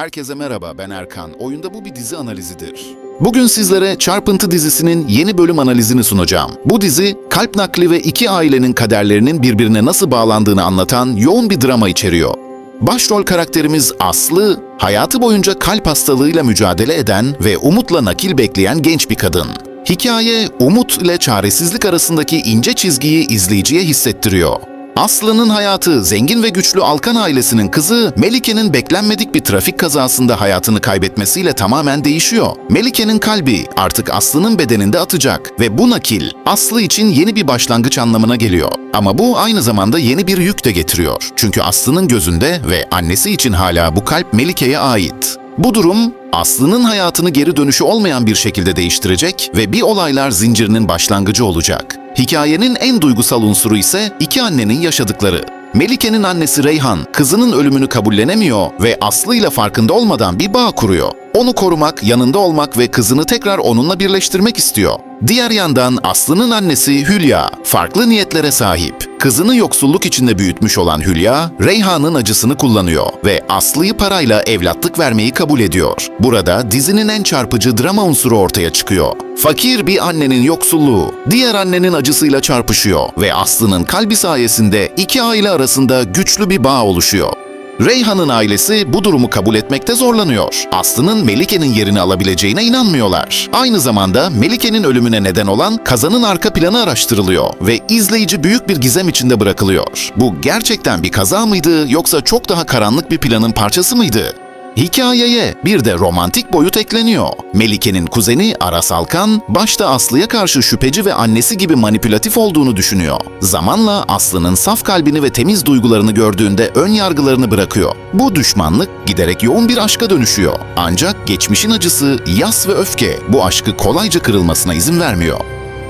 Herkese merhaba, ben Erkan. Oyunda bu bir dizi analizidir. Bugün sizlere Çarpıntı dizisinin yeni bölüm analizini sunacağım. Bu dizi, kalp nakli ve iki ailenin kaderlerinin birbirine nasıl bağlandığını anlatan yoğun bir drama içeriyor. Başrol karakterimiz Aslı, hayatı boyunca kalp hastalığıyla mücadele eden ve umutla nakil bekleyen genç bir kadın. Hikaye, umut ile çaresizlik arasındaki ince çizgiyi izleyiciye hissettiriyor. Aslı'nın hayatı zengin ve güçlü Alkan ailesinin kızı Melike'nin beklenmedik bir trafik kazasında hayatını kaybetmesiyle tamamen değişiyor. Melike'nin kalbi artık Aslı'nın bedeninde atacak ve bu nakil Aslı için yeni bir başlangıç anlamına geliyor. Ama bu aynı zamanda yeni bir yük de getiriyor. Çünkü Aslı'nın gözünde ve annesi için hala bu kalp Melike'ye ait. Bu durum Aslı'nın hayatını geri dönüşü olmayan bir şekilde değiştirecek ve bir olaylar zincirinin başlangıcı olacak. Hikayenin en duygusal unsuru ise iki annenin yaşadıkları. Melike'nin annesi Reyhan, kızının ölümünü kabullenemiyor ve Aslı ile farkında olmadan bir bağ kuruyor. Onu korumak, yanında olmak ve kızını tekrar onunla birleştirmek istiyor. Diğer yandan Aslı'nın annesi Hülya, farklı niyetlere sahip. Kızını yoksulluk içinde büyütmüş olan Hülya, Reyhan'ın acısını kullanıyor ve Aslı'yı parayla evlatlık vermeyi kabul ediyor. Burada dizinin en çarpıcı drama unsuru ortaya çıkıyor. Fakir bir annenin yoksulluğu, diğer annenin acısıyla çarpışıyor ve Aslı'nın kalbi sayesinde iki aile arasında güçlü bir bağ oluşuyor. Reyhan'ın ailesi bu durumu kabul etmekte zorlanıyor. Aslı'nın Melike'nin yerini alabileceğine inanmıyorlar. Aynı zamanda Melike'nin ölümüne neden olan kazanın arka planı araştırılıyor ve izleyici büyük bir gizem içinde bırakılıyor. Bu gerçekten bir kaza mıydı yoksa çok daha karanlık bir planın parçası mıydı? Hikayeye bir de romantik boyut ekleniyor. Melike'nin kuzeni Aras Alkan, başta Aslı'ya karşı şüpheci ve annesi gibi manipülatif olduğunu düşünüyor. Zamanla Aslı'nın saf kalbini ve temiz duygularını gördüğünde ön yargılarını bırakıyor. Bu düşmanlık giderek yoğun bir aşka dönüşüyor. Ancak geçmişin acısı, yas ve öfke bu aşkı kolayca kırılmasına izin vermiyor.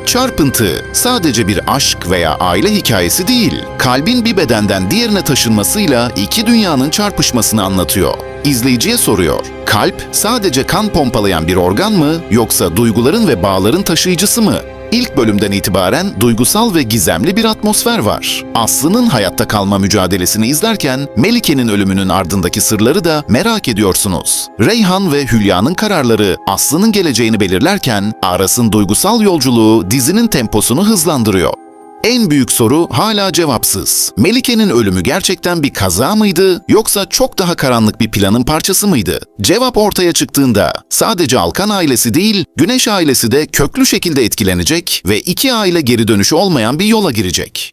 Çarpıntı sadece bir aşk veya aile hikayesi değil, kalbin bir bedenden diğerine taşınmasıyla iki dünyanın çarpışmasını anlatıyor. İzleyiciye soruyor, kalp sadece kan pompalayan bir organ mı yoksa duyguların ve bağların taşıyıcısı mı? İlk bölümden itibaren duygusal ve gizemli bir atmosfer var. Aslı'nın hayatta kalma mücadelesini izlerken Melike'nin ölümünün ardındaki sırları da merak ediyorsunuz. Reyhan ve Hülya'nın kararları Aslı'nın geleceğini belirlerken Aras'ın duygusal yolculuğu dizinin temposunu hızlandırıyor. En büyük soru hala cevapsız. Melike'nin ölümü gerçekten bir kaza mıydı yoksa çok daha karanlık bir planın parçası mıydı? Cevap ortaya çıktığında sadece Alkan ailesi değil, Güneş ailesi de köklü şekilde etkilenecek ve iki aile geri dönüşü olmayan bir yola girecek.